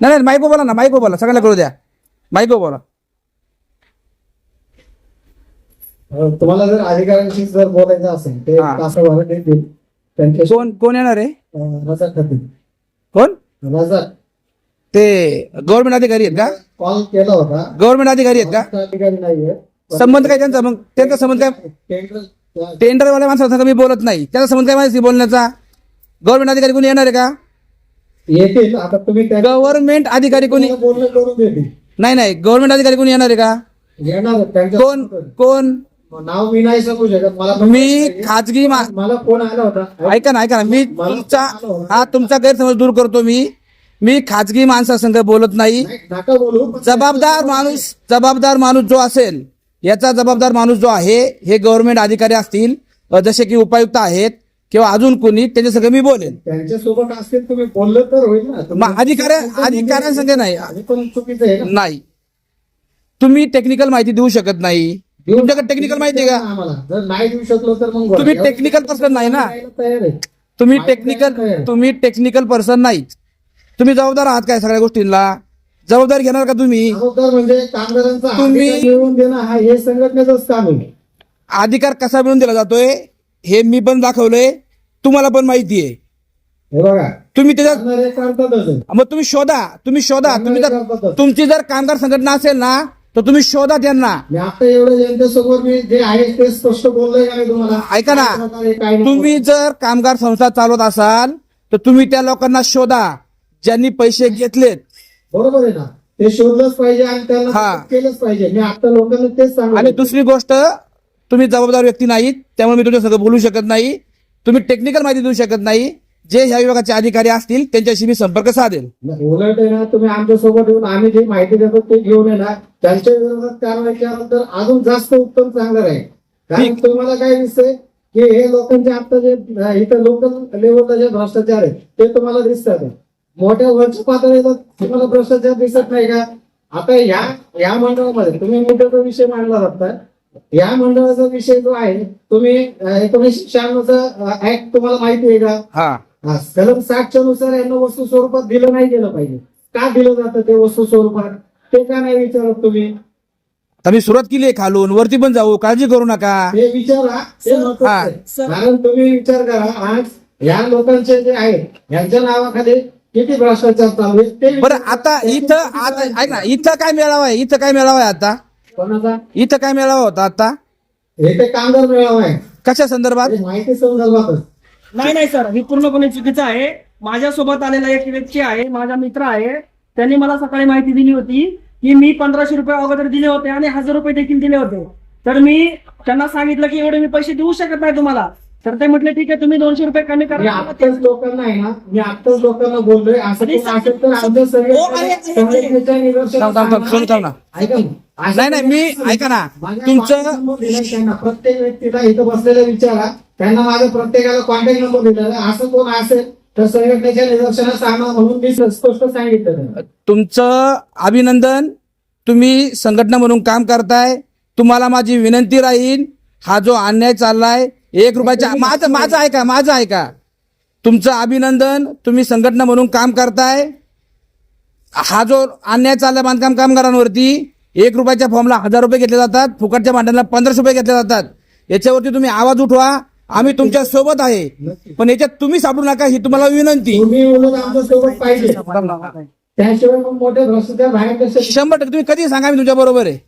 नाही नाही माईको बोला ना माईको बोला सगळ्यांना कळू द्या. माईको बोला. तुम्हाला जर अधिकाऱ्यांशी जर बोलायचं असेल ते हा. त्यांच्याशी कोण कोण येणार आहे? अं, रजा कोण? रजा ते गव्हर्नमेंट अधिकारी आहेत का? कॉल केला होता. गव्हर्नमेंट अधिकारी आहेत का? अधिकारी नाहीये संबंध काय त्यांचा? मग त्यांचा संबंध काय? टेंडर टेंडरवाल्या माणसाचा मी बोलत नाही. त्याचा संबंध काय माहिती बोलण्याचा? गव्हर्नमेंट अधिकारी कोणी येणार आहे का? येतील. आता तुम्ही त्या- गव्हर्नमेंट अधिकारी कोणी तुम्हाला बोलणं करून देतील नाही नाही. गव्हर्नमेंट अधिकारी कोणी येणार आहे का? येणार त्यांच्या कोण? कोण? नाव मी नाही सांगू शकत. मला मी खाजगी मा- मला फोन आला होता. ऐका ना ऐका ना. मी तुमचा हा तुमचा गैरसमज दूर करतो मी. मी खाजगी माणसासंग बोलत नाही. नाही, नका बोलू. पण जबाबदार माणूस जबाबदार माणूस जो असेल याचा जबाबदार माणूस जो आहे हे गव्हर्नमेंट अधिकारी असतील. अ, जसे की उपायुक्त आहेत किंवा अजून कोणी त्यांच्या सगळं मी बोलेन. त्यांच्यासोबत असतील तुम्ही बोललं तर होईल ना. मग अधिकाऱ्या अधिकाऱ्यांसंग नाही. आणि पण चुकीचं आहे ना. नाही. तुम्ही टेक्निकल माहिती देऊ शकत नाही. तुमच्याकडे टेक्निकल माहिती आहे का? आम्हाला. जर नाही देऊ शकलो तर मग. तुम्ही technical person नाही ना. द्यायला तयार आहे. तुम्ही माहिती टेक्निकल. तुम्ही टेक्निकल पर्सन नाहीत तुम्ही जबाबदार आहात काय सगळ्या गोष्टींना? जबाबदार घेणार का तुम्ही? जबाबदार म्हणजे कामगारांचा तुम्ही- अधिकार मिळवून देणं हा हे संघटनेचंच काम आहे. अधिकार कसा मिळून दिला जातोय? हे मी पण दाखवलंय तुम्हाला पण माहिती आहे हे बघा तुम्ही त्याच्यात करणारे करतातच आहे. मग तुम्ही शोधा तुम्ही शोधा तुम्ही जर. तुमची जर कामगार संघटना असेल ना तर तुम्ही शोधा त्यांना मी आता एवढं जनतेसमोर मी जे आहे ते स्पष्ट बोललोय का मी तुम्हाला ऐका ना. काय प्रकारे, काय नाही. तुम्ही जर कामगार संस्था चालवत असाल तर तुम्ही त्या लोकांना शोधा ज्यांनी पैसे घेतलेत बरोबर आहे ना ते शोधलंच पाहिजे आणि हा. त्याला केलंच पाहिजे मी आता लोकांना तेच सांगतो आणि दुसरी गोष्ट तुम्ही जबाबदार व्यक्ती नाहीत त्यामुळे मी तुमच्या सगळं बोलू शकत नाही. तुम्ही टेक्निकल माहिती देऊ शकत नाही. जे ह्या विभागाचे अधिकारी असतील त्यांच्याशी मी संपर्क साधेल. उलट आहे ना तुम्ही आमच्यासोबत येऊन आम्ही जे माहिती देतो ते घेऊन येणार त्यांच्या विरोधात कारवाई केल्यानंतर अजून जास्त उत्तम चांगलं राहील. कारण तुम्हाला काय दिसतंय की हे लोकांचे आता जे इथं लोकल लेवलला जे भ्रष्टाचार आहे ते तुम्हाला दिसतात. मोठ्या वरच्या पातळीला तुम्हाला भ्रष्टाचार दिसत नाही का? आता ह्या या मंडळामध्ये तुम्ही मुद्द्याचा विषय मांडला जाता या मंडळाचा विषय जो आहे तुम्ही एकोणीसशे शहाण्णवचा ऍक्ट तुम्हाला माहिती आहे का? हा. हा, कलम साठच्या नुसार यांना वस्तू स्वरूपात दिलं नाही गेलं पाहिजे. का दिलं जातं ते वस्तू स्वरूपात? ते का नाही विचारत तुम्ही? मी सुरुवात केली आहे खालून वरती पण जाऊ काळजी करू नका. ते विचारा ते महत्त्वाचं हा. आहे. कारण तुम्ही विचार करा आज या लोकांचे जे आहे यांच्या नावाखाली किती भ्रष्टाचार चालू आहे ते बरं विचारा. आता इथं आता ऐक ना इथं काय मेळावा आहे? इथं काय मेळावा आहे आता? कोणाचा? इथं काय मेळावा होता आता? हे ते कामगार मेळावा आहे. कशा संदर्भात? हे माहिती संदर्भातच. नाही नाही सर. हे पूर्णपणे चुकीचं आहे. माझ्यासोबत आलेला एक व्यक्ती आहे माझा मित्र आहे. त्यांनी मला सकाळी माहिती दिली होती की मी पंधराशे रुपये अगोदर दिले होते आणि हजार रुपये देखील दिले होते. तर मी त्यांना सांगितलं की एवढे मी पैसे देऊ शकत नाही तुम्हाला. तर ते म्हटले ठीक आहे तुम्ही दोनशे रुपये कमी मी करा आत्ताच लोकांना आहे ना मी आत्ताच लोकांना बोललोय असं कोण असेल तर आमच्या हो, आहे, आहे, संघटने- संघटनेच्या निदर्शनास थांब थांब थांब आणा. सोनू थांब ना ऐका ना. नाही, नाही, मी- ऐका ना. माझ्या तुमचं- contact number दिलाय त्यांना प्रत्येक व्यक्तीला इथं बसलेल्या विचारा त्यांना माझ्या प्रत्येकाला कॉन्टॅक्ट नंबर दिलेला आहे. असं कोण असेल तर संघटनेच्या निदर्शनास आणा म्हणून मी स्पष्ट सांगितलं त्यांना. तुमचं अभिनंदन तुम्ही संघटना म्हणून काम करताय तुम्हाला माझी विनंती राहील हा जो अन्याय चाललाय एक रुपयाच्या माझं माझं ऐका माझं ऐका. तुमचं अभिनंदन तुम्ही संघटना म्हणून काम करताय. हा जो अन्याय चाललाय बांधकाम कामगारांवरती एक रुपयाच्या फॉर्मला हजार रुपये घेतले जातात फुकटच्या भांड्याला पंधराशे रुपये घेतले जातात. याच्यावरती तुम्ही आवाज उठवा. आम्ही तुमच्यासोबत आहे. पण याच्यात तुम्ही सापडू नका ही तुम्हाला विनंती. शंभर टक्के. तुम्ही कधी सांगा मी तुमच्या बरोबर आहे.